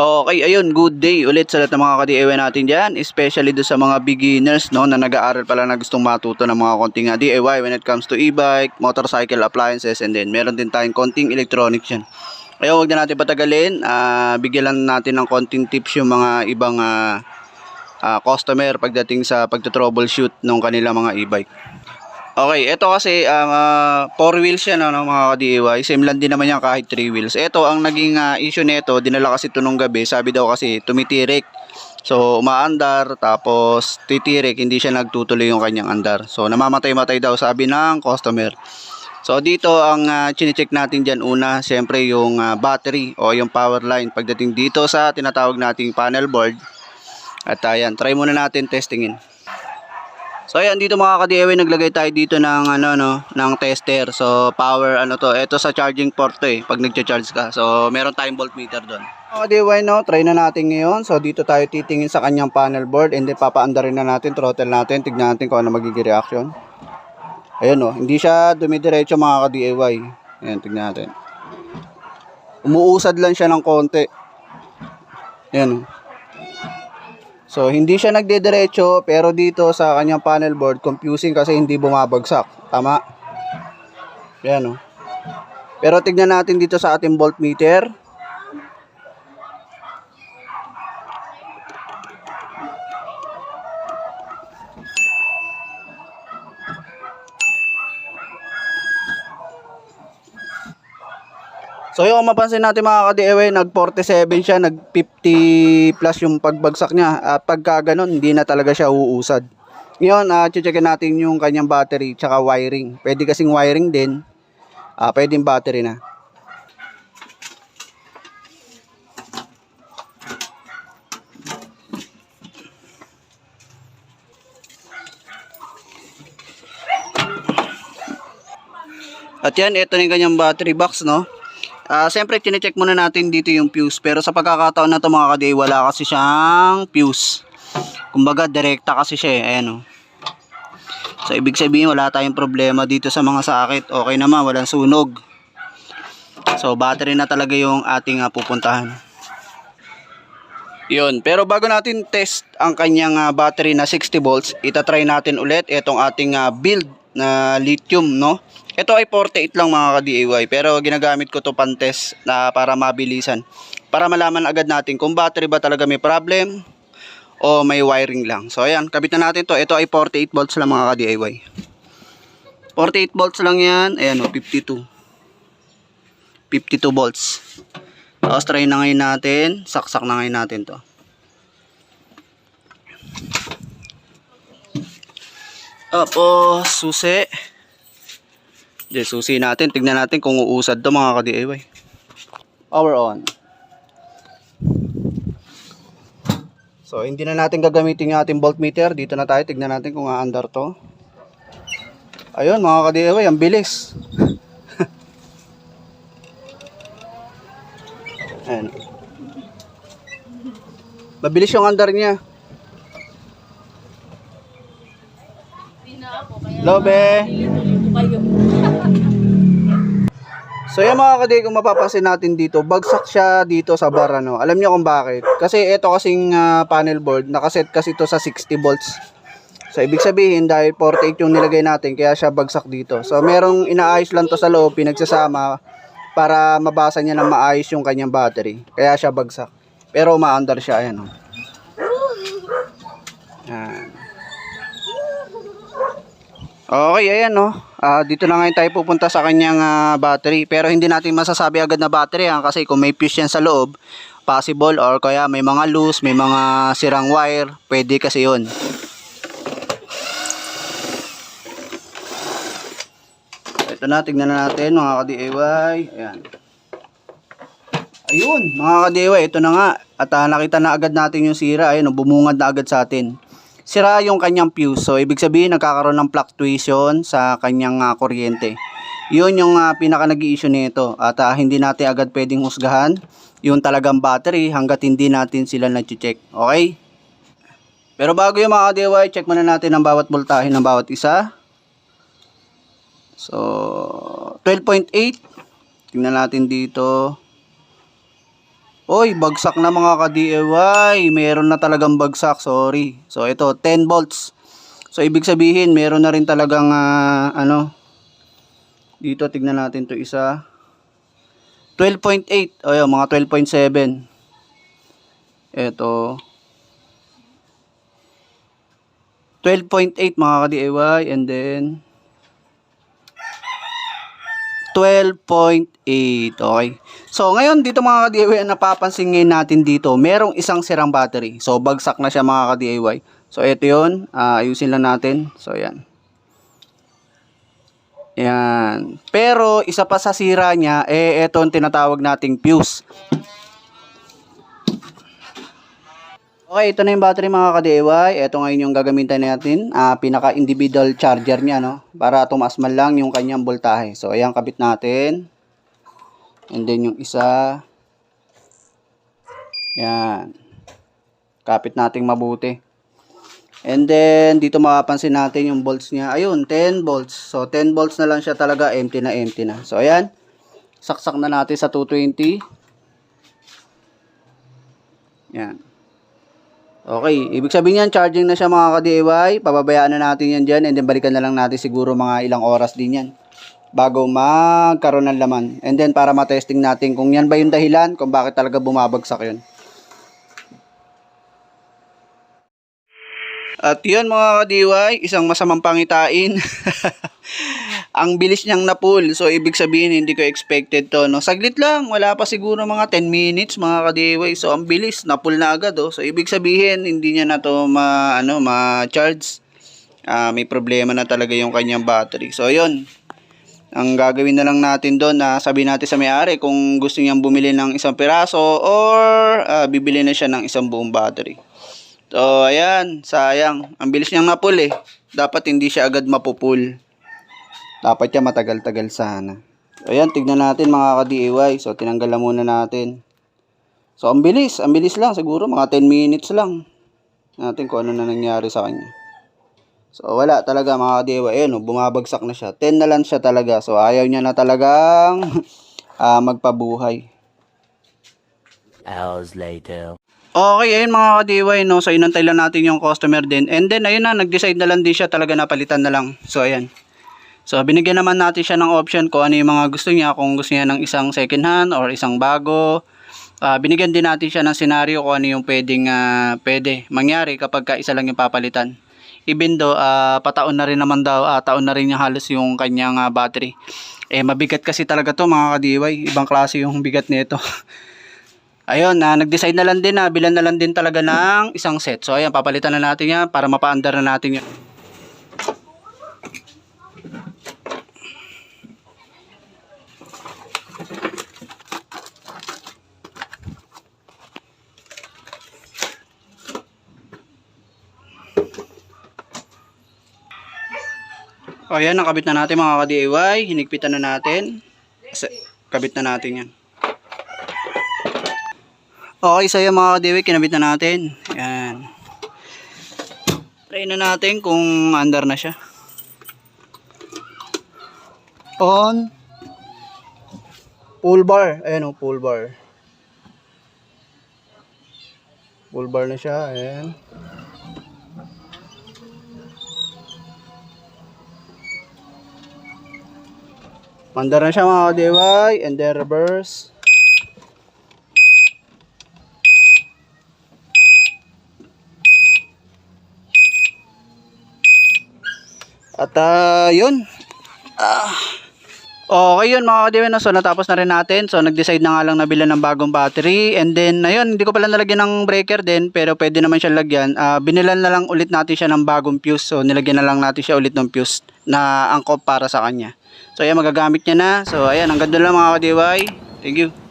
Okay, ayun, good day ulit sa lahat ng mga ka-DIY natin dyan, especially do sa mga beginners no, na nag-aaral pala na gustong matuto ng mga konting ah, DIY when it comes to e-bike, motorcycle appliances, and then meron din tayong konting electronics yan. Ayun, huwag na natin patagalin, ah, bigyan lang natin ng konting tips yung mga ibang ah, ah, customer pagdating sa pagto-troubleshoot ng kanilang mga e-bike. Okay, ito kasi ang ah, four wheels yan ano, mga ka-DIY. Same lang din naman yan kahit three wheels. Ito ang naging ah, issue nito, dinala kasi ito nung gabi. Sabi daw kasi tumitirik. So umaandar tapos titirik, hindi siya nagtutuloy yung kanyang andar. So namamatay-matay daw sabi ng customer. So dito ang uh, chinecheck natin diyan una, siyempre yung ah, battery o yung power line pagdating dito sa tinatawag nating panel board. At ayan, try muna natin testingin. So ayan dito mga ka-DIY naglagay tayo dito ng ano no, ng tester. So power ano to, ito sa charging port to eh pag nagcha-charge ka. So meron tayong voltmeter doon. Mga DIY no, try na natin ngayon. So dito tayo titingin sa kanyang panel board and then papaandarin na natin, throttle natin, tignan natin kung ano magiging reaction. Ayan no, hindi siya dumidiretso mga ka-DIY. Ayan, tignan natin. Umuusad lang siya ng konti. Ayan oh. So, hindi siya nagdediretso, pero dito sa kanyang panel board, confusing kasi hindi bumabagsak. Tama? Yan, oh. Pero tignan natin dito sa ating voltmeter. So yung mapansin natin mga ka-DIY, nag 47 siya, nag 50 plus yung pagbagsak niya. At pagka ganun, hindi na talaga siya uusad. Ngayon, uh, checkin natin yung kanyang battery tsaka wiring. Pwede kasing wiring din. Uh, pwedeng battery na. At yan, ito na yung kanyang battery box, no? Ah, siyempre tine-check muna natin dito yung fuse pero sa pagkakataon na to mga kaday wala kasi siyang fuse. Kumbaga direkta kasi siya eh, ayan oh. So ibig sabihin wala tayong problema dito sa mga sakit. Okay naman, walang sunog. So battery na talaga yung ating uh, pupuntahan. Yun, pero bago natin test ang kanyang ah, battery na 60 volts, itatry natin ulit itong ating ah, build na lithium, no? Ito ay 48 lang mga ka-DIY, pero ginagamit ko to pan-test na para mabilisan. Para malaman agad natin kung battery ba talaga may problem o may wiring lang. So ayan, kabit na natin to. Ito ay 48 volts lang mga ka-DIY. 48 volts lang yan. Ayan o, 52. 52 volts. Tapos try na ngayon natin. Saksak na ngayon natin to. Tapos, susi. Di, susi natin. Tignan natin kung uusad to mga ka-DIY. Power on. So, hindi na natin gagamitin yung ating voltmeter. Dito na tayo. Tignan natin kung aandar to. Ayun mga ka-DIY, ang bilis. Ayan. Mabilis yung andar niya. Lobe. So yung mga kaday kung mapapansin natin dito, bagsak siya dito sa bar ano. Alam niyo kung bakit? Kasi ito kasing ah, panel board, nakaset kasi ito sa 60 volts. So ibig sabihin dahil 48 yung nilagay natin kaya siya bagsak dito. So merong inaayos lang to sa loob, pinagsasama para mabasa niya ng maayos yung kanyang battery. Kaya siya bagsak. Pero umaandar siya ayan. Oh. Yan. Okay, ayan no. Ah, dito na ngayon tayo pupunta sa kanyang ah, battery. Pero hindi natin masasabi agad na battery ha, kasi kung may fuse yan sa loob, possible or kaya may mga loose, may mga sirang wire, pwede kasi yun. Ito na, tignan na natin mga ka-DIY. Ayan. Ayun, mga ka-DIY, ito na nga. At ah, nakita na agad natin yung sira. Ayun, bumungad na agad sa atin sira yung kanyang fuse. So, ibig sabihin, nagkakaroon ng fluctuation sa kanyang uh, kuryente. Yun yung uh, pinaka nag issue nito. At uh, hindi natin agad pwedeng husgahan yung talagang battery hanggat hindi natin sila na-check. Okay? Pero bago yung mga DIY, check muna natin ang bawat voltahe ng bawat isa. So, 12.8. Tingnan natin dito. Oy, bagsak na mga ka-DIY. Meron na talagang bagsak, sorry. So ito, 10 volts. So ibig sabihin, meron na rin talagang ah, ano. Dito tignan natin 'to isa. 12.8. O yun, mga 12.7. Ito. 12.8 mga ka-DIY and then 12.8. Okay. So, ngayon dito mga ka-DIY, napapansin ngayon natin dito, merong isang sirang battery. So, bagsak na siya mga ka-DIY. So, ito yun. Ah, ayusin lang natin. So, yan. Yan. Pero, isa pa sa sira niya, eh, ito ang tinatawag nating fuse. Okay, ito na yung battery mga ka-DIY. Ito ngayon yung gagamitin natin. Ah, pinaka-individual charger niya, no? Para tumaas man lang yung kanyang voltahe. So, ayan, kabit natin. And then yung isa. Yan. Kapit nating mabuti. And then, dito mapapansin natin yung volts niya. Ayun, 10 volts. So, 10 volts na lang siya talaga. Empty na empty na. So, ayan. Saksak na natin sa 220. Yan. Okay, ibig sabihin yan, charging na siya mga ka-DIY. Pababayaan na natin yan dyan and then balikan na lang natin siguro mga ilang oras din yan bago magkaroon ng laman. And then para matesting natin kung yan ba yung dahilan kung bakit talaga bumabagsak yun. At yun mga ka-DIY, isang masamang pangitain. Ang bilis niyang na-pull. So, ibig sabihin, hindi ko expected to. No? Saglit lang. Wala pa siguro mga 10 minutes mga ka-DIY. So, ang bilis. Na-pull na agad. Oh. So, ibig sabihin, hindi niya na to ma, ano, ma-charge. Ah, may problema na talaga yung kanyang battery. So, yun. Ang gagawin na lang natin doon na sabi natin sa may-ari kung gusto niyang bumili ng isang piraso or ah, bibili na siya ng isang buong battery. So, ayan, sayang. Ang bilis niyang napul eh. Dapat hindi siya agad mapupul. Dapat siya matagal-tagal sana. Ayan, tignan natin mga ka-DIY. So, tinanggal na muna natin. So, ang bilis. Ang bilis lang. Siguro mga 10 minutes lang. Natin kung ano na nangyari sa kanya. So, wala talaga mga ka-DIY. Ayan, oh, bumabagsak na siya. 10 na lang siya talaga. So, ayaw niya na talagang ah, magpabuhay. Hours later. Okay, ayun mga ka-DIY, no? So, inantay lang natin yung customer din. And then, ayun na, nag-decide na lang din siya talaga na palitan na lang. So, ayan. So, binigyan naman natin siya ng option kung ano yung mga gusto niya. Kung gusto niya ng isang second hand or isang bago. Ah, binigyan din natin siya ng senaryo kung ano yung pwedeng, ah, pwede mangyari kapag ka isa lang yung papalitan. Even though, ah, pataon na rin naman daw, ah, taon na rin niya halos yung kanyang ah, battery. Eh, mabigat kasi talaga to mga ka-DIY. Ibang klase yung bigat nito. Ayun, na nag-decide na lang din na bilan na lang din talaga ng isang set. So ayan, papalitan na natin yan para mapaandar na natin yan. O ayan, nakabit na natin mga ka-DIY. Hinigpitan na natin. Kabit na natin yan. Okay, so yung mga kadiwi, kinabit na natin. Yan. Try na natin kung under na siya. On. Pull bar. Ayan o, pull bar. Pull bar na siya. Ayan. Mandar na siya mga kadiwi. And then reverse. At ah, yun. Ah. Okay yun mga kadiwen. So natapos na rin natin. So nag-decide na nga lang nabila ng bagong battery. And then ayun, hindi ko pala nalagyan ng breaker din. Pero pwede naman siya lagyan. Ah, binilan na lang ulit natin siya ng bagong fuse. So nilagyan na lang natin siya ulit ng fuse na angkop para sa kanya. So ayan, magagamit niya na. So ayan, hanggang doon lang mga kadiway. Thank you.